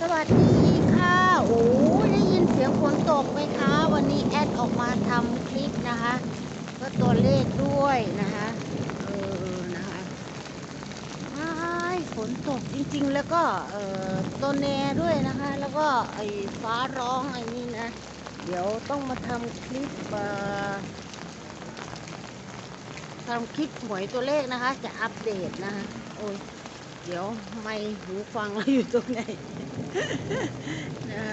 สวัสดีค่ะ โอ้ยได้ยินเสียงฝนตกไหมคะ วันนี้แอดออกมาทำคลิปนะคะเพื่อตัวเลขด้วยนะคะ เออ นะคะอ้ายฝนตกจริงๆ แล้วก็ เออตัวแนด้วยนะคะ แล้วก็ไอ้ฟ้าร้องไอ้นี่นะ เดี๋ยวต้องมาทำคลิปเอ่อทำคลิปหวยตัวเลขนะคะ จะอัปเดตนะคะ โอ้ยเดี๋ยวไม่หูฟังเราอยู่ตรงไหน นะ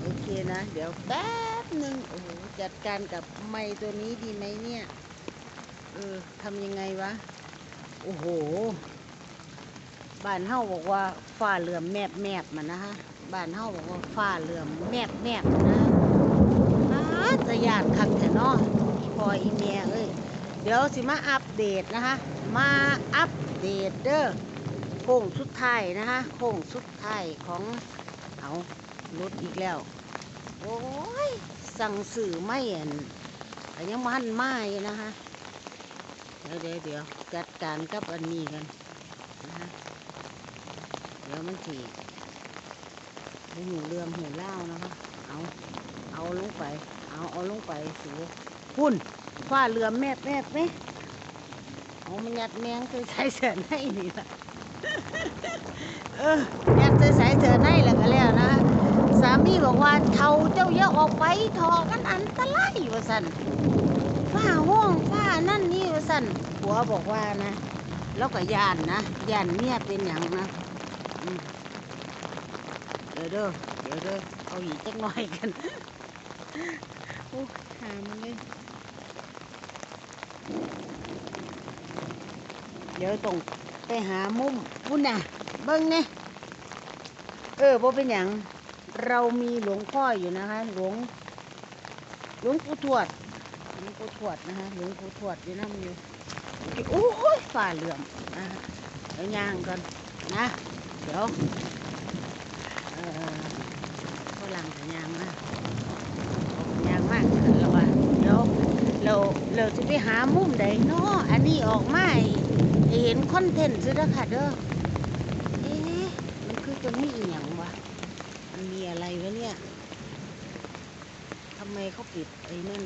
โอเคนะ เดี๋ยวแป๊บหนึ่งโอ้โหจัดการกับไม้ตัวนี้ดีไหมเนี่ย เออทำยังไงวะ โอ้โห บ้านเฮาบอกว่าฝ้าเหลื่อมแมบแมบมันนะฮะบ้านเฮาบอกว่าฝ้าเหลื่อมแมบแมบนะอาจะยานคักแต่นาะอีพออีเมียเอ้ยเดี๋ยวสิมาอัปเดตนะคะ มาอัปเดตเด้อ โค้งสุดท้ายนะคะโค้งสุดท้ายของเอารถอีกแล้ว โอ้ย สั่งสื่อไม่เห็นยังมันไม่นะคะเดี๋ยวเดี๋ยวเดี๋ยวจัดการกับอันนี้กันนะคะเดี๋ยวมันถีหูเรือมหูเล่านะคะเอาเอาลงไป เอาเอาลงไปสูพุ่นฟ้าเรือมแมบแมบไหมเอามันยัดแมงคือใช้เสือให้นี่ละ เออยัดใส่สายเสือในแล้วก็แล้วนะสามีบอกว่าเท่าเจ้าเยอะออกไปทอกันอันตรายว่าสันฝ้าห้องฝ้านั่นนี่ว่าสันผัวบอกว่านะ แล้วก็ยานนะยานเมียเป็นอย่างนะเดี๋ยวเด้อเดี๋ยวเด้อเอาอีกจักหน่อยกันโอ้หามันเลยเดี๋ยวต้อง ไปหามุมพุ่นน่ะ เบิ้งเนี่ยเออบ่เป็นอย่างเรามีหลวงพ่ออยู่นะคะ หลวง หลวงปู่ทวด หลวงปู่ทวดนะคะ หลวงปู่ทวดอยู่นั่นอยู่โอ้ยฝ่าเหลื่อมนะเดี๋ยวย่างก่อนนะ เดี๋ยวเออฝรั่งกับยางมากยางมากแล้วว่าเดี๋ยว เราเราจะไปหามุมใดเนาะอันนี้ออกมาเห็นคอนเทนต์ซื้อแล้วค่ะเด้อเอ๊ะมันคือจะมีอหย่างวะมันมีอะไรวะเนี่ยทำไมเขาปิดไอ้นั่น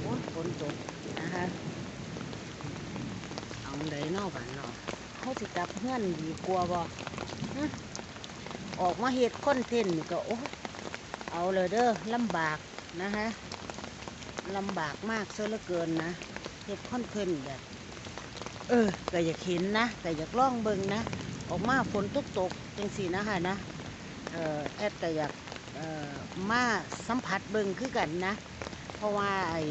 โอ้ฝนตกนะคะเอาไดเนอกบ้านเนาะเขาสิกลับเฮือนดีกว่าบ่ออกมาเฮ็ดคอนเทนต์ก็โอ้เอาเลยเด้อลำบากนะฮะ ลำบากมากเสียเหลือเกินนะเฮ็ดคอนเทนต์แบบ เออก็อยากเห็นนะก็อยากลองเบิ่งนะ ออกมาฝนตกตกๆจังสีนะคะนะเอ่อแอดก็อยากเอ่อมาสัมผัสเบิ่งคือกันนะ เพราะว่าไอ้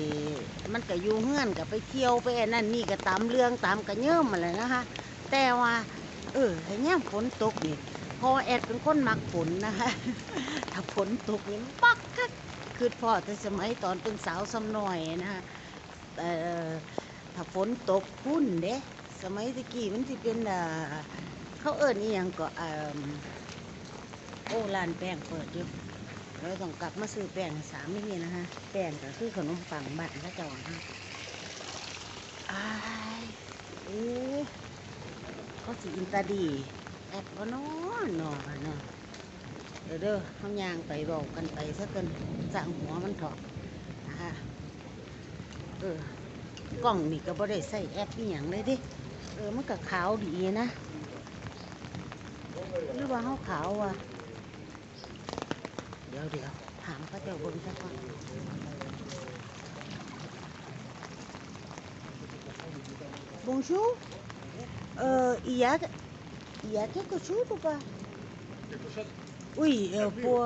มันก็อยู่เฮือนก็ไปเที่ยวไปอันนั่นนี่ก็ตามเรื่องตามกระเยิ่มมาเลยนะคะแต่ว่า เออให้ย่ามฝนตกนี่เพอแอดเป็นคนมักฝนนะคะถ้าฝนตกนี่มันปัก คือพ่อแต่สมัยตอนเป็นสาวซ้ำหน่อยนะคะแต่ถ้าฝนตกพุ่นเด้สมัยตะกี้มันจะเป็นเขาเอิ้นอีหยังก็โอ้ร้านแป้งเปิดอยู่เราต้องกลับมาซื้อแป้งให้สามีนะฮะแป้งก็คือขนมปังบ้านพระจ้าฮะอายเอ๊เขาสิอินตาดีแอดว่านอนนอนนะ เดี๋ยวเด้อเขาย่างไปบอกกันไปซะเกินสั่งหัวมันเถอะนะฮะเออกล้องนี่ก็บ่ได้ใส่แอปนี่อหย่างเลยเดิเออมันก็ขาวดีนะหรือว่าเขาขาวอะเดี๋ยวเดี๋ยวถามพระเจ้าเบนสักก่อนบงชูเอ่ออียาอียา quelque chose ou pas Quelque chose Oui, euh, pour...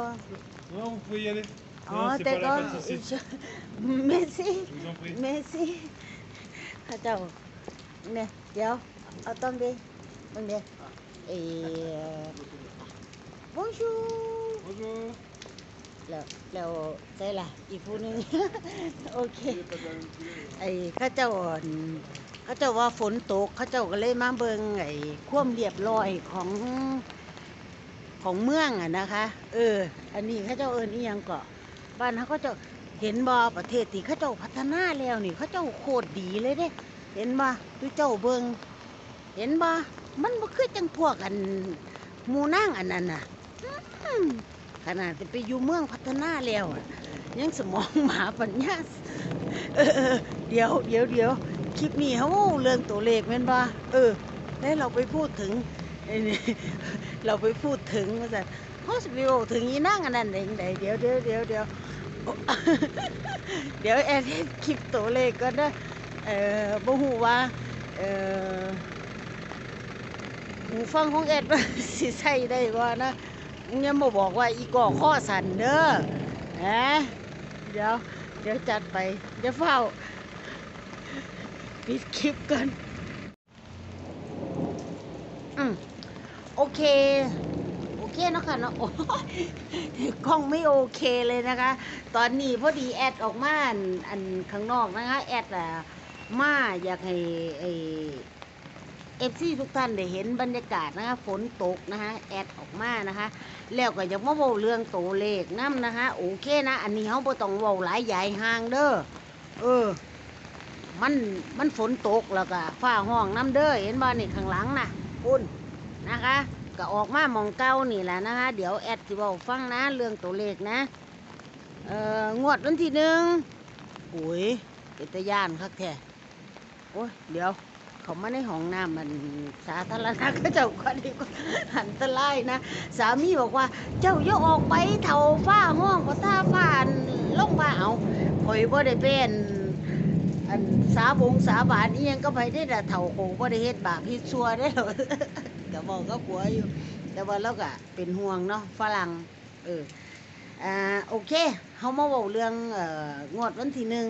Non, vous pouvez y aller. Oh, Non, c'est pas la d'accord. peine, ceci. Je- Merci. Je vous en prie. Merci ข้าเจ้าเนี่ยเดี๋ยวเอาต้มดิต้มดิเออ bonjour Bonjour. แล้วแล้วใช่ล่ะอีกผู้หนึงโอเค Il y a pas de la- ไอ้เข้าเจ้าอ่อนเข้าเจ้าว่าฝนตกเข้าเจ้าก็เลยมาเบิงไอ้ความเรียบร้อยของ ของเมืองอะนะคะ เออ อันนี้เข้าเจ้าเอิญอียังเกาะบ้านเขาก็จะเห็นบ่ประเทศที่เขาเจ้าพัฒนาแล้วนี่เขาเจ้าโคตรดีเลยเด้ เห็นบ่ดูเจ้าเบิงเห็นบ่มันบ่คือจังพวกอันหมูนั่งอันนั้นน่ะขนาดจะไปอยู่เมืองพัฒนาแล้วยังสมองหมาปัญญาเออเดี๋ยวเดี๋ยวเดี๋ยวคลิปนี้เขาเรื่องตัวเลขแม่นบ่เออแล้วเราไปพูดถึง เราไปพูดถึงว่าสันเขาสวิโอถึงอีนั่งอันนั้นเองเดี๋ยวเดี๋ยวเดี๋ยวเดี๋ยวเดี๋ยวแอดเคลิปตัวเลขก็ได้เออบหูว่าเออหูฟังของแอดว่าสิใช้ได้บ่นะยังบ่บอกว่าอีกอข้อสันเด้อนะเดี๋ยวเดี๋ยวจัดไปเดี๋ยวเฝ้าปิดคลิปกันอืม โอเค โอเคเนาะค่ะเนาะโอ้ยกล้องไม่โอเคเลยนะคะ ตอนนี้พอดีแอดออกมาอันอันข้างนอกนะคะ แอดอะมาอยากให้ไอเอฟซีทุกท่านได้เห็นบรรยากาศนะคะฝนตกนะคะแอดออกมานะคะ แล้วก็อยากมาเว้าเรื่องตัวเลขน้ำนะคะ โอเคนะ อันนี้เขาบ่ต้องเว้าหลายใหญ่ห่างเด้อเออ มันมันฝนตกแล้วก็ฟ้าห้องน้ำเด้อเห็นบ่นี่ข้างหลังนะคุณ นะคะก็ออกมาหมองเก้านี่แหละนะคะ เดี๋ยวแอดสิบอกฟังนะเรื่องตัวเลขนะเอ่องวดวันที่หนึ่งโอ้ยเป็นตะย่านคักแท้โอ้ยเดี๋ยวเขามาในห้องน้ำมันสาธารณะก็เจ้าก็ดีกว่าหันตะไลนะ สามีบอกว่า เจ้าอย่าออกไปเท่าฟ้าห้องก็ท่าฟ้าอันลงมาเอาข่อยบ่ได้เป็นอันสาบงสาบานอียังก็ไปได้แต่เท่าโคบ่ได้เฮ็ดบาปเฮ็ดชั่วได้หรอ กก็บอกก็ผัวอยู่ แต่ว่าเราก็เป็นห่วงเนาะฝรั่งเอออ่าโอเคเขามาบอกเรื่องเอ่องวดวันที่หนึ่ง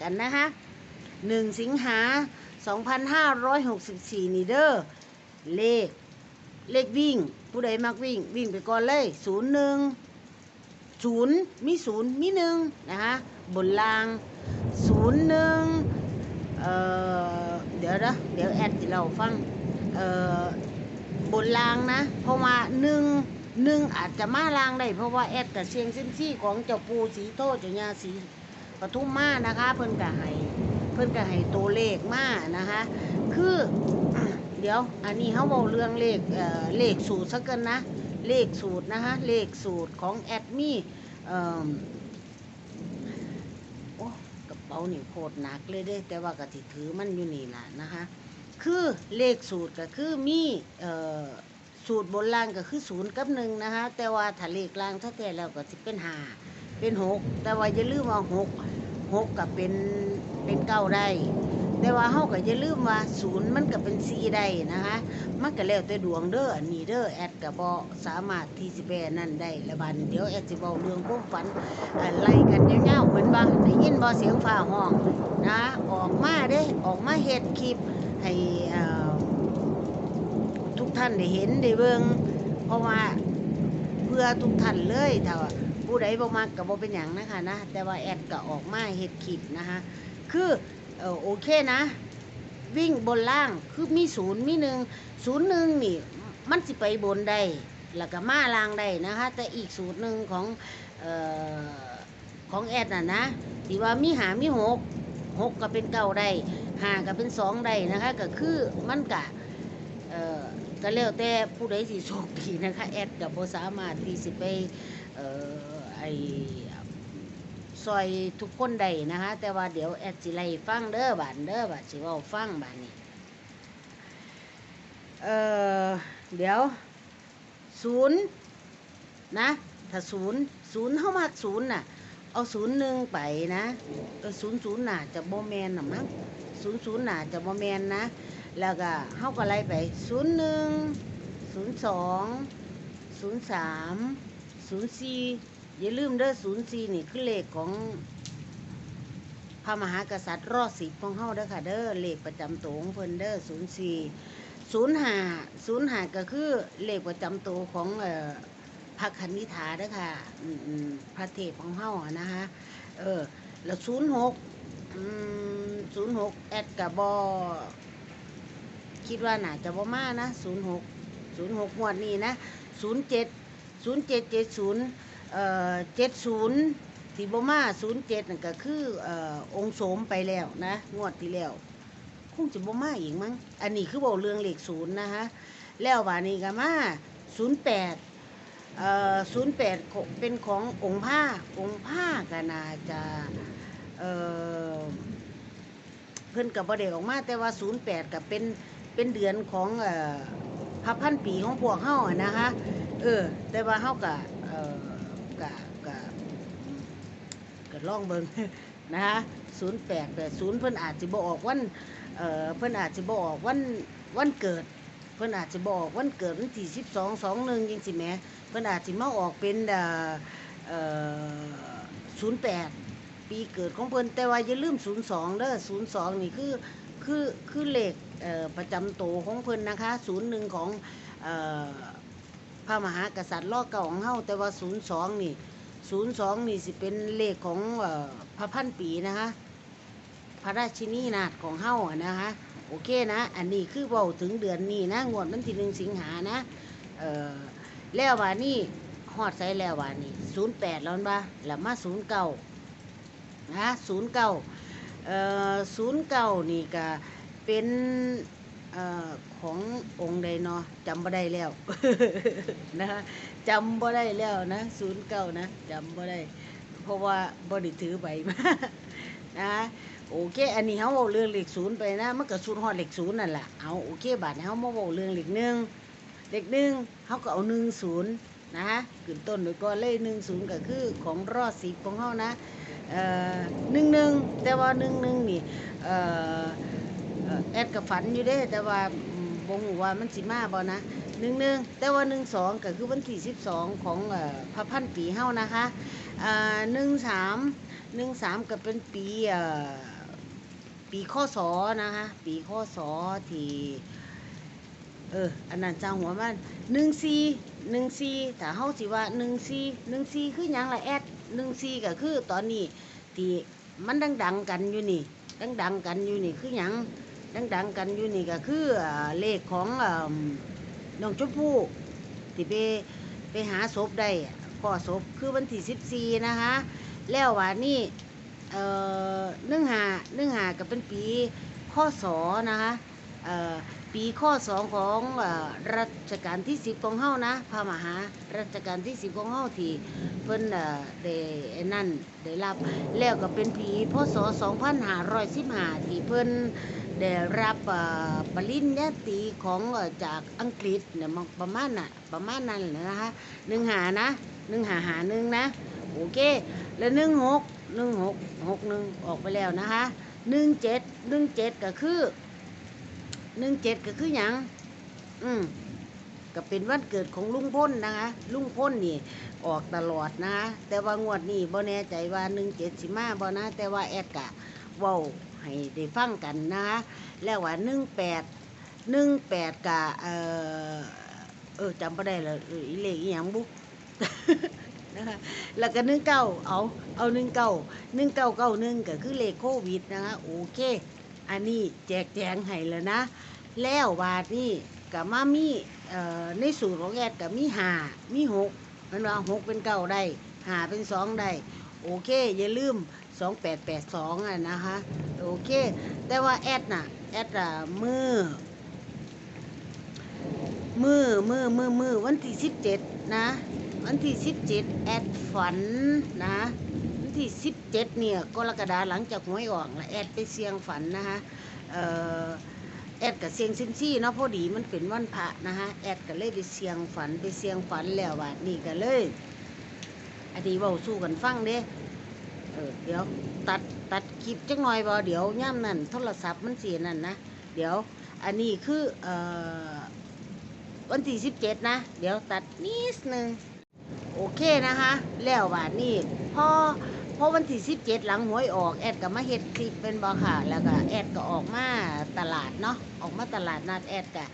กันนะคะหนึ่งสิงหาสองพันห้าร้อยหกสิบสี่นีเด้อเลข เลขวิ่ง ผู้ใดมักวิ่ง วิ่งไปก่อนเลยศูนย์หนึ่งศูนย์มีศูนย์มีหนึ่งนะคะบนล่างศูนย์หนึ่งเอ่อ เดี๋ยวนะเดี๋ยวแอดที่เราฟัง เอ่อ บนลางนะ เพราะว่าหนึ่งหนึ่งอาจจะมาลางได้เพราะว่าแอดกับเชียงเส้นซี่ของเจ้าปูสีโตเจ้าญาสีปทุมมานะคะ เพิ่นกะให้เพิ่นกะให้ตัวเลขมานะคะ คือเดี๋ยวอันนี้เขาบอกเรื่องเลขเอ่อเลขสูตรสักกันนะ เลขสูตรนะคะเลขสูตรของแอดมี่เอ่อโอ้กระเป๋านี่โคตรหนักเลยเด้แต่ว่ากะติถือมันอยู่นี่ล่ะนะคะ คือเลขสูตรก็คือมีสูตรบนล่างก็คือศูนย์กับหนึ่งนะคะแต่ว่าถ้าเลขล่างถ้าแต่แล้วก็จะเป็นห้าเป็นหกแต่ว่าอย่าลืมว่าหกหกก็เป็นเป็นเก้าได้ แต่ว่าเฮาก็อย่าลืมว่าศูนย์มันก็เป็นสี่ได้นะคะมันก็แล้วแต่ดวงเด้ออันนี้เด้อแอดก็บ่สามารถที่สิไปอันนั่นได้ละบัดเดี๋ยวแอดสิเว้าเรื่องความฝันอะไรกันยาวๆเหมือนบ่ได้ยินบ่เสียงฟ้าห้องนะออกมาเด้ออกมาเฮ็ดคลิป ให้ทุกท่านได้เห็นได้เบิ่งเพราะว่าเพื่อทุกท่านเลยถ้าว่าผู้ใดบ่มักก็บ่เป็นหยังนะคะนะแต่ว่าแอดก็ออกมาเฮ็ดคลิปนะคะคือโอเคนะ วิ่งบนล่างคือมีศูนย์มีหนึ่งศูนย์หนึ่งนี่มันสิไปบนได้แล้วก็มาล่างได้นะคะ แต่อีกสูตรหนึ่งของออของแอดน่ะนะที่ว่ามีหามีหกหกก็เป็นเก้าได้ หาก็เป็นสองได้นะคะก็คือมันกะเอ่อก็แล้วแต่ผู้ใดสิโชคดีนะคะแอดกับโบสามารถที่สิไปเอ่อไอซอยทุกคนได้นะคะ แต่ว่าเดี๋ยวแอดสิไล่ฟังเด้อบานเด้อบานสิเว่าฟังบานนี้เอ่อเดี๋ยวศูนย์นะถ้าศูนย์ศูนย์เข้ามาศูนย์น่ะ เอาศูนย์หนึ่งไปนะเออศูนย์ศูนย์น่ะจะโบแมนหน่ะมั้ง ศูนย์ศูนย์น่ะจะบ่แมนนะ แล้วก็เฮาก็ไล่ไปศูนย์หนึ่งศูนย์สองศูนย์สามศูนย์สี่อย่าลืมเด้อศูนย์สี่นี่คือเลขของพระมหากษัตริย์รอดสิบของเฮาเด้อค่ะ เด้อเลขประจำตัวของเพิ่นเด้อศูนย์สี่ศูนย์ห้าศูนย์ห้าก็คือเลขประจำตัวของเอ่อพระคณิธาเด้อค่ะพระเทพของเฮานะคะเออแล้วศูนย์หก ศูนย์หกแอดกับบอคิดว่าน่าจะบ่มานะศูนย์หกศูนย์หกงวดนี้นะศูนย์เจ็ดศูนย์เจ็ดเจ็ดศูนย์เอ่อเจ็ดศูนย์ที่บ่มาศูนย์เจ็ดนั่นก็คือเอ่อองค์โสมไปแล้วนะงวดที่แล้วคงจะบ่มาอีกมั้งอันนี้คือบอกเรื่องเลขศูนย์นะคะแล้วว่านี้ก็มาศูนย์แปดเอ่อศูนย์แปดเป็นขององค์ผ้าองค์ผ้าก็น่าจะเอ่อ เพิ่นกับบ่ได้ออกมาแต่ว่าศูนย์แปดกับเป็นเป็นเดือนของเอ่อพระพันปีของพวกเฮาอะนะคะเออ แต่ว่าเฮาก็เอ่อกะกะก็ลองเบิ่ง นะคะศูนย์แปดแปดศูนย์เพิ่นอาจจะบ่ออกวันเอ่อเพิ่นอาจจะบออกวันวันเกิด เพิ่นอาจจะบออกวันเกิดวันที่สิบสองสองหนึ่งยังสิแหม่เพิ่นอาจจะมาออกเป็นเอ่อเอ่อศูนย์แปีเกิดของเพิ่นแต่ว่าอย่าลืมศูนย์สองเด้อศูนย์สองนี่คือคือคือเลขประจำตัวของเพิ่นนะคะศูนย์หนึ่งของออพระมหากษัตริย์ล่อเก่าของเฮาแต่ว่าศูนย์สองนี่ศูนย์สองนี่สิเป็นเลขของอพระพันปีนะคะ พระราชินีนาถของเฮานะคะ โอเคนะ อันนี้คือเบาถึงเดือนนี้นะงวดวันที่หนึ่งสิงหานะแล้วว่านี่ฮอดใส่แล้วว่านี่ศูนย์แปดแล้วบ้าแล้วมาศู นะศูนย์เก้าเอ่อศูนย์เก้านี่ก็เป็นเอ่อขององค์ใดเนาะจำบ่ได้แล้วนะคะจำบ่ได้แล้วนะศูนย์เก้านะจำบ่ได้ เพราะว่าบ่ได้ถือใบมานะโอเค อันนี้เขาเว้าเรื่องเลขศูนย์ไปนะมันก็ศูนย์ฮอดเลขศูนย์นั่นแหละเอาโอเคบาทนี้เขามาเว้าเรื่องเลขหนึ่งเลขหนึ่งเขาก็เอาหนึ่งศูนย์นะขึ้นต้นโดยก็เลขหนึ่งศูนย์ก็คือของรอดสิบของเขานะ หนึ่งหนึ่งแต่ว่าหนึ่งหนึ่งนี่แอดกับฝันอยู่เด้ แต่ว่าบ่ฮู้ว่ามันสิมาบ่นะหนึ่งหนึ่งแต่ว่าหนึ่งสองก็คือวันที่สิบสองของพระพันปีเฮานะคะหนึ่งสามหนึ่งสามก็เป็นปีปีข้อสอนะคะปีข้อสอที่เอออันนั้นจางหัวมันหนึ่งซีหนึ่งซีถ้าเฮาสิว่าหนึ่งซีหนึ่งซีคือยังล่ะแอด หนึ่งซีก็คือตอนนี้ที่มันดังๆกันอยู่นี่ ดังๆกันอยู่นี่คือหยังดังๆกันอยู่นี่ก็คือเลขของน้องชมพู่ที่ไปไปหาศพได้อะพ่อศพคือวันที่สิบสี่นะคะ แล้วว่านี่เอ่อนื่องหาเนื่องหากับเป็นปีข้อสอนะคะเอ่อ ปีข้อสองของอรัชกาลที่สิบของเฮานะพระมหารัชกาลที่สิบของเฮาที่เพิ่นเอ่อได้นั่นได้รับแล้วก็เป็นปีพศ2515ที่เพิ่นได้รับปริญญาตรีของจากอังกฤษเนี่ยประมาณน่ะประมาณนั้นแหละนะคะหนึ่งหานะหนึ่งหาหาหนึ่งนะโอเคแล้วหนึ่งหกหนึ่งหกหกหนึ่งออกไปแล้วนะคะหนึ่งเจ็ดหนึ่งเจ็ดก็คือ หนึ่งเจ็ดก็คือหยังอืมก็เป็นวันเกิดของลุงพ้นนะคะ ลุงพ้นนี่ออกตลอดนะแต่ว่างวดนี้บ่แน่ใจว่าหนึ่งเจ็ดสิมาบ่นะ แต่ว่าแอดกะเว้าให้ได้ฟังกันนะคะแล้วว่าหนึ่งแปดหนึ่งแปดกะเออเออจำไม่ได้แล้วอีเลขอีหยังบุนะคะแล้วก็หนึ่งเก้าเอาเอาหนึ่งเก้าหนึ่งเก้าเก้าหนึ่งก็คือเลขโควิดนะคะโอเค อันนี้แจกแจงให้แล้วนะ แล้ววาดนี่กับมามี่ในสูตรของแอดกับมีหามีหกมันว่าหกเป็นเก้าได้หาเป็นสองได้โอเค อย่าลืมสองแปดแปดสองอะนะคะ โอเค แต่ว่าแอดน่ะ แอดอะมือมือมือมือมือวันที่สิบเจ็ดนะ วันที่สิบเจ็ดแอดฝันนะ ที่สิบเจ็ดเนี่ยกรกฎาหลังจากหวยออกแล้วแอดไปเสียงฝันนะคะแอดกับเสียงซินซี่เนาะพอดีมันเป็นวันพระนะคะแอดก็เลยไปเสียงฝันไปเสียงฝันแล้วว่านี่ก็เลยอันนี้เบาสู้กันฟังเด้เออเดี๋ยวตัดตัดคลิปจักหน่อยบ่เดี๋ยวย่ำนั่นโทรศัพท์มันเสียนั่นนะเดี๋ยวอันนี้คือเอ่อวันที่สิบเจ็ดนะ เดี๋ยวตัดนิดนึงโอเคนะคะ แล้วว่านี่พอ พอวันที่สิบเจ็ดหลังหวยออกแอดก็มาเฮ็ดคลิปเป็นบอค่ะ แล้วก็แอดก็ออกมาตลาดเนาะออกมาตลาดนัดแอดกะ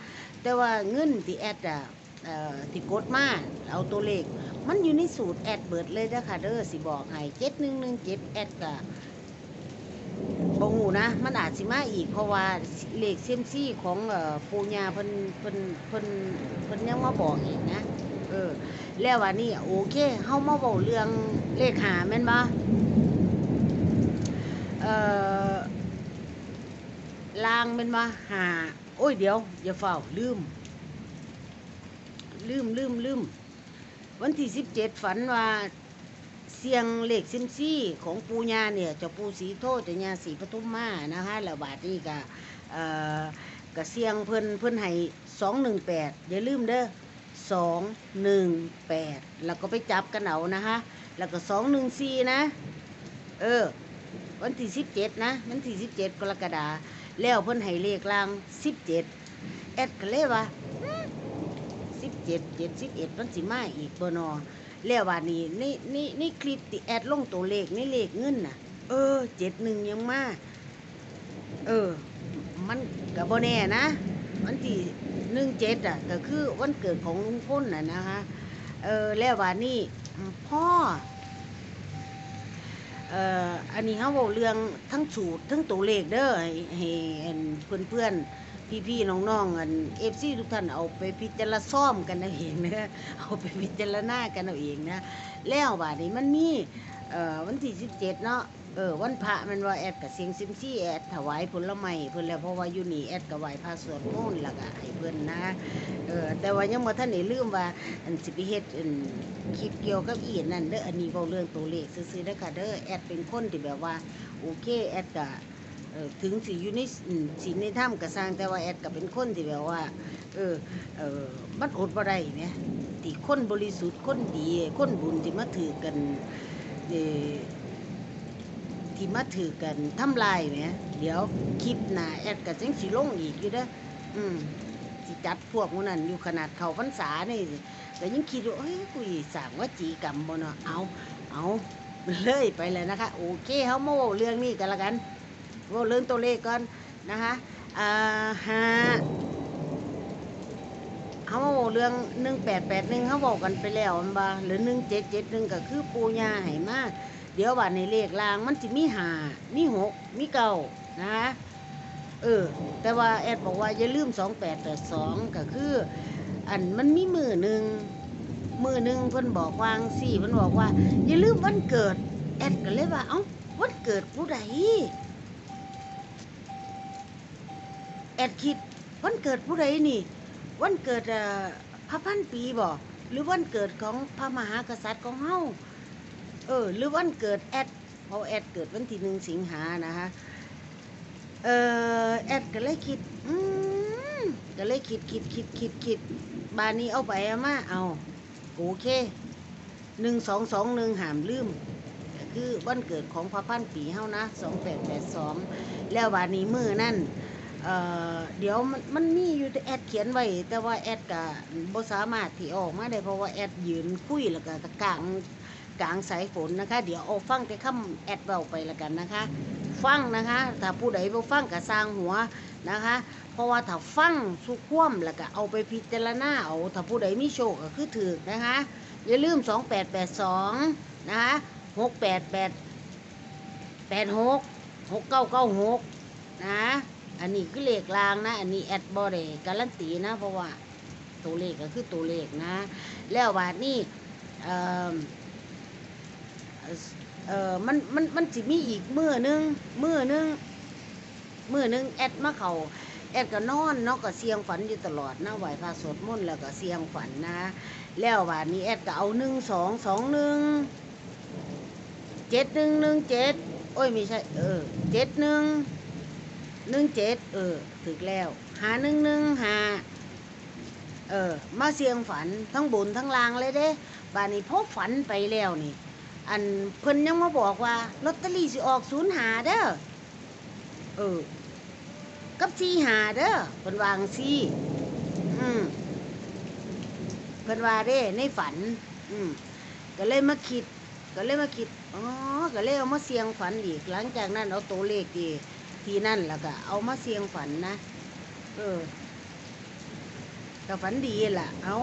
แต่ว่าเงินที่แอดอะเอ่อที่กดมาเอาตัวเลข มันอยู่ในสูตรแอดเบิดเลยนะคะเด้อสิบอกให้เจ็ดหนึ่งหนึ่งเจ็ดแอดกะบ่ฮู้นะมันอาจสิมาอีกเพราะว่าเลขเซยมซี่ของเอ่อปู่ย่าเพิ่นเพิ่นเพิ่นเพิ่นยังมาบอกอีกนะ เออ แล้ววันนี้โอเคเฮามาเว้าเรื่องเลขหาแม่นบ่เอ่อลางแม่นบ่หาโอ้ยเดี๋ยว อย่าเฝ้าลืม ลืมลืมลืมวันที่สิบเจ็ดฝันว่าเสียงเลขซิมซี่ของปูญาเนี่ยจ้าปูสีโทษจ้าญาสีปทุมมานะคะแล้วบาทนี้ก็เอ่อก็เสียงเพิ่นเพิ่นให้สองหนึ่งแปดอย่าลืมเด้อ สองหนึ่งแปดแล้วก็ไปจับกันเอานะคะ แล้วก็สองหนึ่งสี่นะ เออ วันที่สิบเจ็ดนะ วันที่สิบเจ็ดกรกฎาแล้วเพิ่นให้เลขล่างสิบเจ็ดแอดก็เลยว่าสิบเจ็ดเจ็ดสิบเอ็ดมันสิมาอีกบ่นอแล้วว่านี่นี่นี่นี่คลิปที่แอดลงตัวเลขนี่เลขเงินน่ะ เออเจ็ดหนึ่งยังมา เออ มันกับโบแน่นะวันที่ หนึ่งเจ็ดอะก็คือวันเกิดของลุงพ้นน่ะนะคะเออแล้วว่านี่พ่อเอ่ออันนี้เขาบอกเรื่องทั้งสูตรทั้งตัวเลขเด้อให้เพื่อนเพื่อนๆพี่ๆน้องๆอันเอฟซีทุกท่านเอาไปพิจารณาซ่อมกันเอาเองนะเอาไปพิจารณากันเอาเองนะแล้วบานี้มันมีเอ่อวันที่สิบเจ็ดเนาะ เออวันพระมันว่าแอดกับเสียงซิมซี่แอดถวายผลไม้เพิ่นแล้วเพราะว่าอยู่นี่แอดกับไหวพระสวดมนต์แล้วก็ให้เพิ่นนะเออแต่ว่ายังบ่ทันได้ลืมว่าอันสิไปเฮ็ดอันคลิปเกี่ยวกับอีนั่นเด้ออันนี้เว้าเรื่องตัวเลขซื่อๆเด้อค่ะเด้อแอดเป็นคนที่แบบว่าโอเคแอดก็เออถึงสิอยู่ในอืมศีลในถ้ำก็สร้างแต่ว่าแอดก็เป็นคนที่แบบว่า เออเออมันอดบ่ได้แหมที่คนบริสุทธิ์คนดีคนบุญที่มาถือกันเอ่อ ที่มาถือกันทำลายไหมเดี๋ยวคลิปหน้าแอดกับจังสิลงอีกอยู่เด้ออืมสิจัดพวกมันนั้นอยู่ขนาดเขาพรรษานี่ก็ยังคิดว่าเอ้ยกุยสั่งว่าจีกรรมบนเอาเอาเลยไปเลยนะคะ โอเคเฮามาเว้าเรื่องนี้กันละกันเว่าเรื่องตัวเลขก่อนนะคะอ่าฮะเขามาบอกเรื่องหนึ่งแปดแปดหนึ่งเขาบอกกันไปแล้วมันบ่าหรือหนึ่งเจ็ดเจ็ดหนึ่งก็คือปูญาให้มาก เดี๋ยวว่าในเลขรางมันจะมีหามีหกมีเก้านะเออ แต่ว่าแอดบอกว่าอย่าลืมสองแปดแปดสองก็คือ อันมันมีมือหนึ่งมือหนึ่งเพิ่นบอกวางสี่เพิ่นบอกว่า อย่าลืมวันเกิด แอดก็เลยว่าเอ้าวันเกิดผู้ใดแอดคิดวันเกิดผู้ใดนี่ วันเกิดอ่อพระพันปีบ่หรือวันเกิดของพระมหากษัตริย์ของเฮา เออ หรือวันเกิดแอดเพราะแอดเกิดวันที่หนึ่งสิงหานะคะเออแอดก็เลยคิด อืมก็เลยคิดคิดคิดคิดคิดบานนี้เอาไปเอามาเอาโอเคหนึ่งสองสองหนึ่งหามลืมก็คือวันเกิดของพระพันปีเฮานะสองแปดแปดสองแล้วบานนี้มือนั่นเอ่อเดี๋ยวมันมันมีอยู่แต่แอดเขียนไว้ แต่ว่าแอดก็บ่สามารถที่ออกมาได้เพราะว่าแอดยืนคุยแล้วก็กลาง กลางสายฝนนะคะ เดี๋ยวเอาฟังแต่คำแอดเบาไปล้วกันนะคะ ฟังนะคะ ถ้าผู้ใดบ่ฟังก็สร้างหัวนะคะ เพราะว่าถ้าฟังสุขว่ำแล้วก็เอาไปพิจารณาเอาถ้าผู้ใดมีโชคก็คือถือนะคะ อย่าลืม 2882 นะคะ 688 86 6996 นะ อันนี้คือเลขลางนะ อันนี้แอดบอดการันตีนะ เพราะว่าตัวเลขก็คือตัวเลขนะ แล้วบาทนี่เอ่อ เออมันมันมันสิมีอีกมือนึงมือนึงมือนึงแอดมาเขาแอดก็นอนเนาะก็เสียงฝันอยู่ตลอดนะไหวพระสวดมนต์แล้วก็เสียงฝันนะ แล้วบานี้แอดก็เอาหนึ่งสองสองหนึ่งเจ็ดหนึ่งหนึ่งเจ็ดโอ้ยไม่ใช่ เออเจ็ดหนึ่งหนึ่งเจ็ดเออถึกแล้ว หาหนึ่งหนึ่งหาเออ มาเสียงฝันทั้งบนทั้งล่างเลยเด้ บานนี้พบฝันไปแล้วนี่ อันเพิ่นยังมาบอกว่าลอตเตอรี่สิออกศูนย์หาเด้อเออ กับซีหาเด้อเพิ่นวางซีอืมเพิ่นว่าเด้ในฝัน อืมก็เลยมาคิด ก็เลยมาคิดอ๋อก็เลยเอามาเสียงฝันอีก หลังจากนั้นเอาตัวเลขดีทีนั่นแล้วก็ เอามาเสียงฝันนะ เออก็ฝันดีล่ะ เอา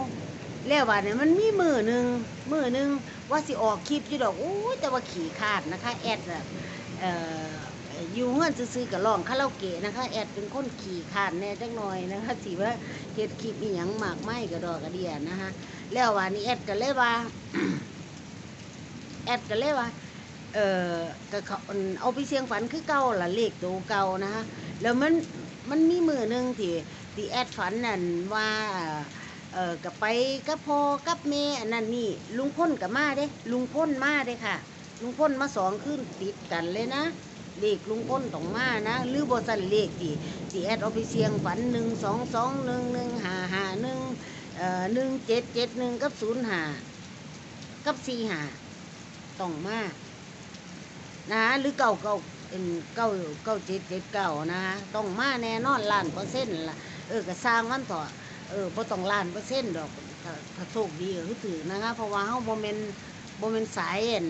แล้วว่าเนี่ยมันมีมือหนึ่งมือหนึ่งว่าสิออกคลิปอยู่ดอกโอ้แต่ว่าขี่ขาดนะคะ แอดอะเอออยู่เงื่อนซื้อกับร้องคาราโอเกะนะคะ แอดเป็นคนขี่ขาดแน่จังหน่อยนะคะสิว่าเฮ็ดคลิปอีหยังหมากไม่กระดอกกระเดียนะคะแล้วว่านี่แอดก็เลยว่า แอดก็เลยว่าเออก็เขาเอาไปเสียงฝันคือเก่าล่ะเลขตัวเก่านะฮะแล้วมันมันมีมือหนึ่งที่ที่แอดฝันนั่นว่า เออกับไปกับพอกับแม่อันนั้นนี่ลุงพ่นกับมาเด้ ลุงพ่นมาเด้ค่ะ ลุงพ่นมาสองขึ้นติดกันเลยนะเลขลุงพ่นต้องมานะหรือบสันเลขตีตีแอดออฟฟิเชียงฝันหนึ่งสองสองหนึ่งหนึ่งห้าห้าหนึ่งเอ่อหนึ่งเจ็ดเจ็ดหนึ่งกับศูนย์ห้ากับสี่ห้าต้องมานะฮะหรือเก่าเก่าเป็นเก้าเก้าเจ็ดเจ็ดเก้านะต้องมาแน่นอนล้านเปอร์เซ็นต์ละเออก็สร้างมันต่อ เออบ่ต้องล้านเปอร์เซ็นต์ดอกถ้าถ้าโชคดีก็คือถือนะคะ เพราะว่าเฮาบ่แม่นบ่แม่นสายอัน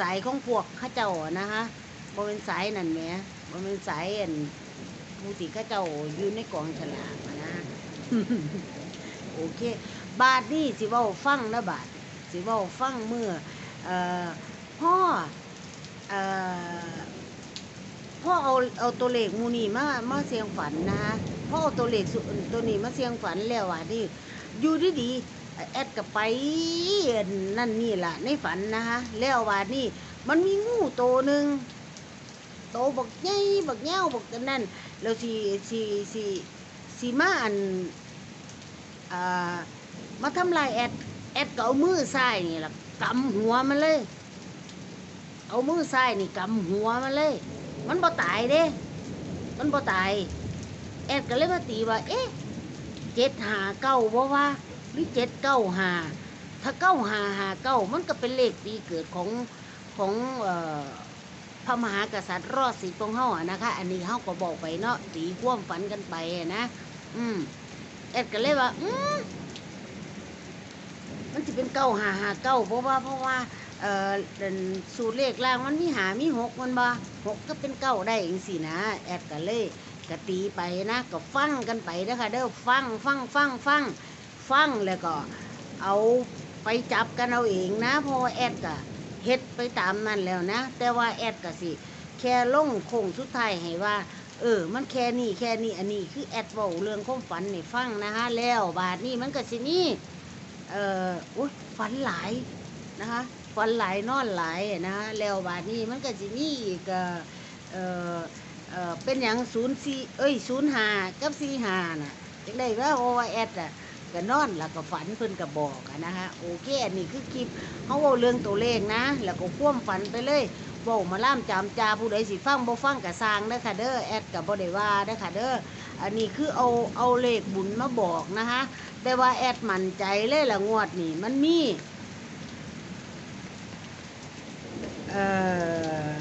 สายของพวกเข้าเจ้าอะนะคะบ่แม่นสายนั่นแหมบ่แม่นสายอันผู้ที่เข้าเจ้าอยู่ในกองฉลากอะนะ โอเค บาทนี่สิเว้าฟังนะบาท สิเว้าฟังเมื่อเอ่อพ่อเอ่อพ่อเอาเอาตัวเลขหมูนี่มามาเสียงฝันนะคะ พ่อเอาตัวเลขสุตัวนี้มาเสียงฝันแล้วอะนี่อยู่ดีดีๆแอดกับไปนั่นนี่ล่ะ ในฝันนะฮะแล้วว่านี่ มันมีงูตัวหนึ่งโตบักใหญ่บักเงี้ยวบักนั่นแล้วสีสีสีสีมาอันอ่ามาทำลายแอดแอดก็เอามือซ้ายนี่ล่ะกำหัวมันเลย เอามือซ้ายนี่กำหัวมันเลย มันบ่ตายเด้ มันบ่ตาย แอดก็เลยมาตีว่า เอ๊ะเจ็ดหาเก้าบ่ว่าหรือเจ็ดเก้าหาถ้าเก้าหาหาเก้ามันก็เป็นเลขปีเกิดของของออพระมหากษัตริย์รอดสีตรงเฮาอะนะคะ อันนี้เฮาก็บอกไปเนาะตีควมฝันกันไปนะอืมแอดก็เลยว่า อืมมันจะเป็นเก้าหาหาเก้าเพราะว่าเพราะว่าเอ่อสูตรเลขล่างมันมีหามีหกมันบ่หกก็เป็นเก้าได้เองสินะ แอดก็เลย กตีไปนะก็ฟังกันไปนะคะเด้อฟังฟังฟังฟังฟังแล้วก็เอาไปจับกันเอาเองนะเพราะว่าแอดก็เฮ็ดไปตามนั้นแล้วนะ แต่ว่าแอดก็สิ แค่ลงโคงสุดท้ายให้ว่า เออ มันแค่นี้แค่นี้อันนี้คือแอดเว้าเรื่องความฝันให้ฟังนะคะแล้วบาดนี้มันก็สินี่เอ่ออุ้ยฝันหลายนะคะฟันหลายนอนหลายนะแล้วบาดนี้มันก็สิมีอีกเอ่อ เอ่อเป็นอย่างศูนย์สี่เอ้ยศูนย์ห้ากับสี่ห้าน่ะจังได้ว่าโอวาเอสอะก็นอนแล้วก็ฝันเพิ่นก็บอกอะนะคะโอเคอันนี้คือคลิปเขาเว้าเรื่องตัวเลขนะ แล้วก็คว่ำฝันไปเลยเว้ามาล่ามจำจาผู้ใดสิฟังบ่ฟังก็สร้างเด้อค่ะเด้อแอดก็บ่ได้ว่าเด้อค่ะเด้ออันนี้คือเอาเอาเลขบุญมาบอกนะคะแต่ว่าแอดมั่นใจเลยละงวดนี่มันมีเอ่อ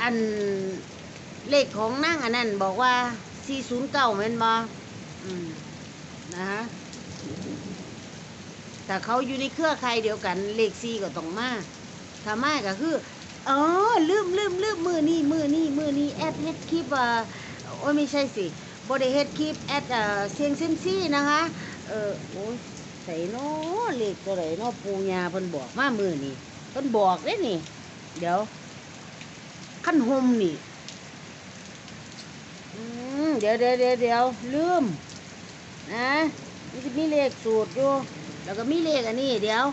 อัน เลขของนั่งอันนั้นบอกว่า409แม่นบ่อืมนะฮะแต่เขาอยู่ในเครือใครเดียวกัน เลข4ก็ต้องมาถ้ามาก็คืออ๋อลืมลืมลืมมือนี่มือนี่มือนี่แอดเฮ็ดคลิปอ่าโอ้ยไม่ใช่สิบ่ได้เฮ็ดคลิปแอดเอ่อเสียงเซมซี่นะคะเออโอ้ยใส่เนาะเลขตัวไหนเนาะปูญาเพิ่นบอกมามือนี่เพิ่นบอกเด้นี่ เดี๋ยวขั้นหมนี่ อืมเดี๋ยวเดี๋ยวเดี๋ยวเดี๋ยวลืมนะมันจะมีเลขสูตรอยู่ แล้วก็มีเลขอันนี้เดี๋ยว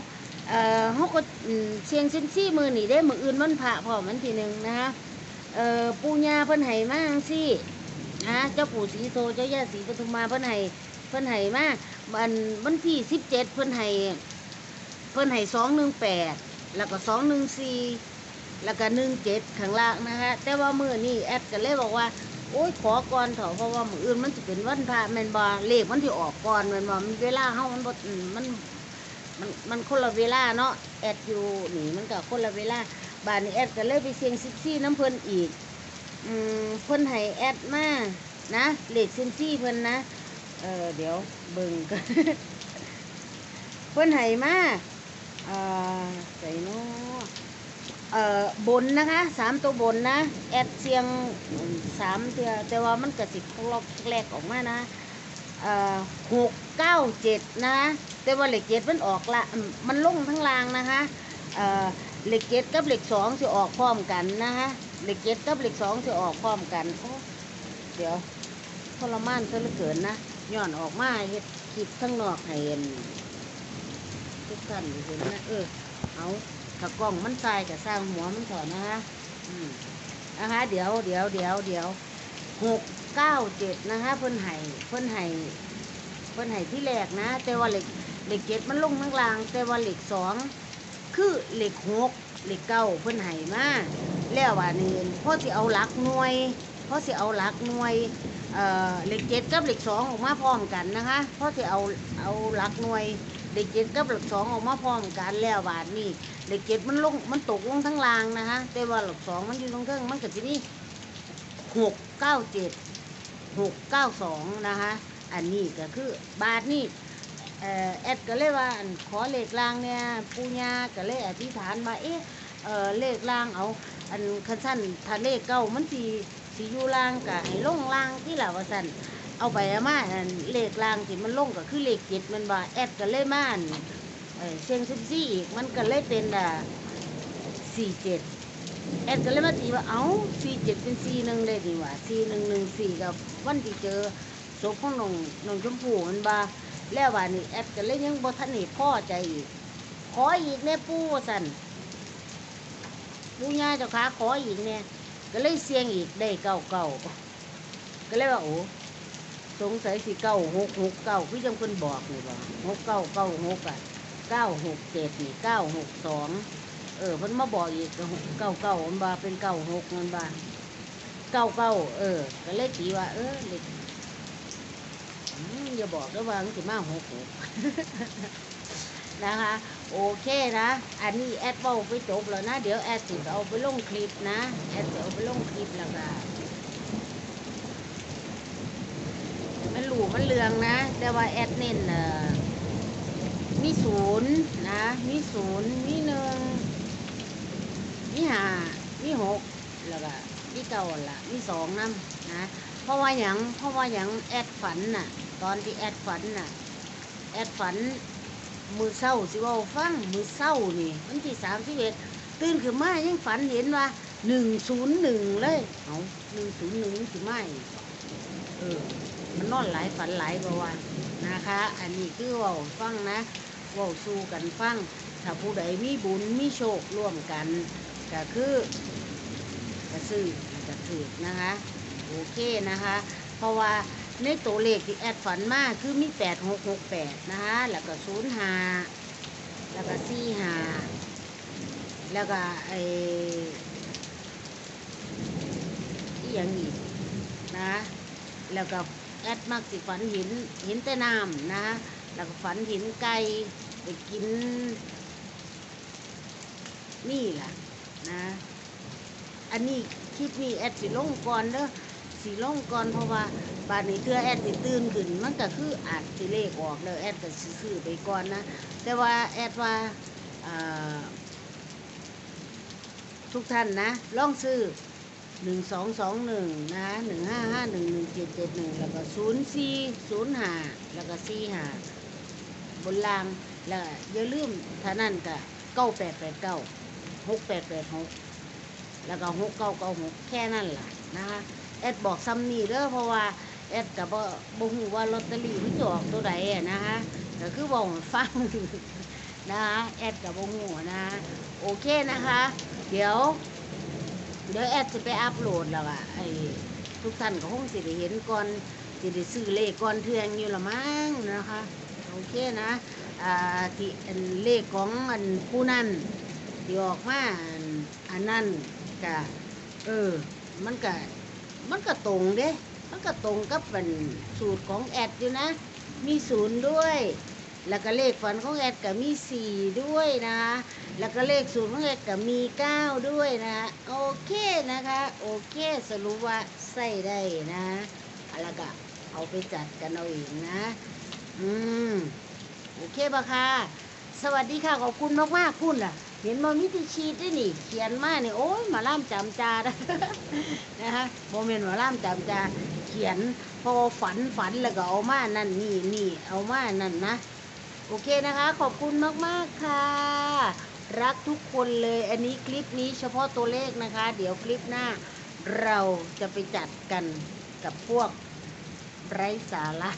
เอ่อเขาก็อืมเชียงเซนซี่มือหนีได้มืออื่นมันผ่าพร้อมมันทีหนึ่งนะคะเอ่อปูญาเพิ่นไห้มาจั่งซี่นะเจ้าปู่ศรีโซเจ้าย่าศรีปทุมมาเพิ่นไห้เพิ่นไห้มาวันวันที่สิบเจ็ดเพิ่นไห้เพิ่นไห้สองหนึ่งแปดแล้วก็สองหนึ่งสี่แล้วก็หนึ่งเจ็ดข้างล่างนะคะแต่ว่ามือนี่แอดก็เลยบอกว่า โอ้ยขอก่อนเถอะเพราะว่ามืออื่นมันจะเป็นวันพระแมนบอเลขมันที่ออกก่อนแมนบอมันเวลาเฮามันบ่อืมมันมันมันคนละเวลาเนาะแอดอยู่นี่มันก็คนละเวลาบานนี้แอดก็เลยไปเสียงซิซี่น้ำเพลินอีกอืมเพิ่นให้แอดมานะเลขซิซี่เพิ่นนะเออเดี๋ยวเบิ่งกันเพิ่นให้มาอ่าใส่เนาะ เอ่อบนนะคะสามตัวบนนะ แอดเสียงสามเทือแต่ว่ามันกระสิบล็อกแรกออกมานะเอ่อหกเก้าเจ็ดนะแต่ว่าเหล็กเจ็ดมันออกละมันลงทั้งรางนะคะเอ่อเหล็กเจ็ดกับเหล็กสองจะออกพร้อมกันนะคะเหล็กเจ็ดกับเหล็กสองจะออกพร้อมกันเดี๋ยวทรมานซะเหลือเกินนะย้อนออกมาเฮ็ดคลิปข้างนอกให้เห็นทุกท่านเห็นนะเออเอา ถ้ากล้องมันตายก็สร้างหัวมันถอนนะคะอืมนะคะเดี๋ยวเดี๋ยวเดี๋ยวเดี๋ยวหกเก้าเจ็ดนะคะเพิ่นไห้เพิ่นไห้เพิ่นให้ที่แรกนะ แต่ว่าเหล็กเหล็กเจ็ดมันลงข้างล่าง แต่ว่าเหล็กสองคือเหล็กหกเหล็กเก้าเพิ่นให้มาแล้วว่านี่พอสิเอาหลักหน่วยพอสิเอาหลักหน่วยเอ่อเหล็กเจ็ดกับเหล็กสองออกมาพร้อมกันนะคะพอสิเอาเอาหลักหน่วย เล็กเจ็ดกับหล็กสองออกมาพร้อมกันแล้วว่านี่เล็กเจ็ดมันลงมันตกลงทั้งล่างนะคะแต่ว่าหล็กสองมันอยู่ตรงเครื่องมันก็สิมีหกเก้าเจ็ดหกเก้าสองนะคะอันนี้ก็คือบาทนี่เออแอดก็เลยว่าขอเลขรางเนี่ยปูญาก็เลยอธิษฐานมาเอ๊ะเอเลขรางเอา อันคันสั้นถ้าเลขเก้ามันสีสีอยู่รางกะให้ลงรางที่หล่ะว่าสัน เอาไปเอามาอันเลขรางที่มันลงก็คือเลขเจ็ดมันว่าแอดก็เลยมาอันเออเชียงซิมซี่อีกมันก็เลยเป็นอ่าสี่เจ็ดแอดก็เลยมาตีว่าเอ้าสี่เจ็ดเป็นสี่หนึ่งเลยดีว่าสี่หนึ่งหนึ่งสี่กับวันที่เจอศพของน้องน้องชมพู่มันบาแล้วว่านี่แอดก็เลยยังบ่ทันได้พ่อใจอีกขออีกแน่ปู่สั่นปู่ย่าเจ้าขาขออีกเนี่ยก็เลยเสียงอีกได้เก้าเก้าก็เลยว่าโอ้ สงสัยสิเก้าหกหกเก้าคือจังเพิ่นบอกนี่บ่หกเก้าเก้าหกอะเก้าหกเจ็ดนี่เก้าหกสองเออเพิ่นมาบอกอีกเก้าเก้ามันบาเป็นเก้าหกมันบาเก้าเก้าเออ ก็เลยตีว่า เออเล็กอืมอย่าบอกนะว่ามันสิมาหกหกนะคะ โอเคนะ อันนี้แอดเว้าไปจบแล้วนะ เดี๋ยวแอดสิเอาไปลงคลิปนะ แอดจะเอาไปลงคลิปแล้วก็ มันหลูมันเลืองนะ แต่ว่าแอดเน้นเอ่อมีศูนย์นะ มีศูนย์มีหนึ่งมีห้ามีหกแล้วก็มีเก้าละมีสองน้ำนะ เพราะว่าอย่างเพราะว่าอย่างแอดฝันน่ะ ตอนที่แอดฝันน่ะ แอดฝันมือเศร้าสิเว่าฟังมือเศร้านี่วันที่สามสิบเอ็ดตื่นขึ้นมายังฝันเห็นว่าหนึ่งศูนย์หนึ่งเลย เอาหนึ่งศูนย์หนึ่งสิไม่เออ มันนอนหลายฝันหลายกว่าวันนะคะ อันนี้คือว่าฟังนะว่าสู้กันฟังถ้าผู้ใดมีบุญมีโชคร่วมกันก็คือกระซื้อจะถือนะคะโอเคนะคะ เพราะว่าในตัวเลขที่แอดฝันมากคือมีแปดหกหกแปดนะคะ แล้วก็ศูนย์หาแล้วก็สี่หาแล้วก็ไอ้อีหยังอีกนะ แล้วก็ แอดมักสิฝันเห็นเห็นแต่น้ำนะแล้วก็ฝันเห็นไก่ไปกิน นี่แหละนะ อันนี้คลิปนี้แอดสิลงก่อนเด้อสิลงก่อนเพราะว่าบานนี้เธอแอดสิตื่นขึ้นมันก็คืออาจสิเลขออกแล้วแอดก็สิซื้อไปก่อนนะ แต่ว่าแอดว่าอ่าทุกท่านนะลองซื้อ หนึ่งสองสองหนึ่งนะหนึ่งห้าห้าหนึ่งหนึ่งเจ็ดเจ็ดหนึ่งแล้วก็ศูนย์สี่ศูนย์ห้าแล้วก็สี่ห้าบนล่างแล้วอย่าลืมท่านั่นก็เก้าแปดแปดเก้าหกแปดแปดหกแล้วก็หกเก้าเก้าหกแค่นั้นแหละนะคะแอดบอกซ้ำนี่เด้อเพราะว่าแอดกับบ่หูว่าลอตเตอรี่มันจะออกตัวใดนะคะก็คือบอกฟังนะคะแอดกับบ่ฮู้นะโอเคนะคะ เดี๋ยว เดี๋ยวแอดจะไปอัพโหลดแล้วอะไอ้ทุกท่านก็คงสิได้เห็นก่อนสิได้ซื้อเลขก่อนเทืองอยู่ละมั้งนะคะโอเคนะอ่าที่อันเลขของอันผู้นั้นที่ออกมาอันอันนั้นก็เออมันก็มันก็ตรงเด้มันก็ตรงกับเป็นสูตรของแอดอยู่นะ มีศูนย์ด้วย แล้วก็เลขฝันของแอดก็มีสี่ด้วยนะแล้วก็เลขศูนย์ของแอดก็มีเก้าด้วยนะโอเคนะคะโอเคสรุปว่าใส่ได้นะแล้วก็เอาไปจัดกันเอาเองนะ อืมโอเคปะคะสวัสดีค่ะขอบคุณมากๆคุณล่ะ เห็นมามิติชีตด้วยนี่เขียนมาเนี่ยโอ้ยหมาล่ามจำจานะนะคะโมเมนต์มาล่ามจำจาเขียนพอฝันฝันแล้วก็เอามานั่นนี่นี่เอามานั่นนะ โอเคนะคะ ขอบคุณมาก ๆ ค่ะ รักทุกคนเลย อันนี้คลิปนี้เฉพาะตัวเลขนะคะ เดี๋ยวคลิปหน้า เราจะไปจัดกันกับพวกไร้สาระ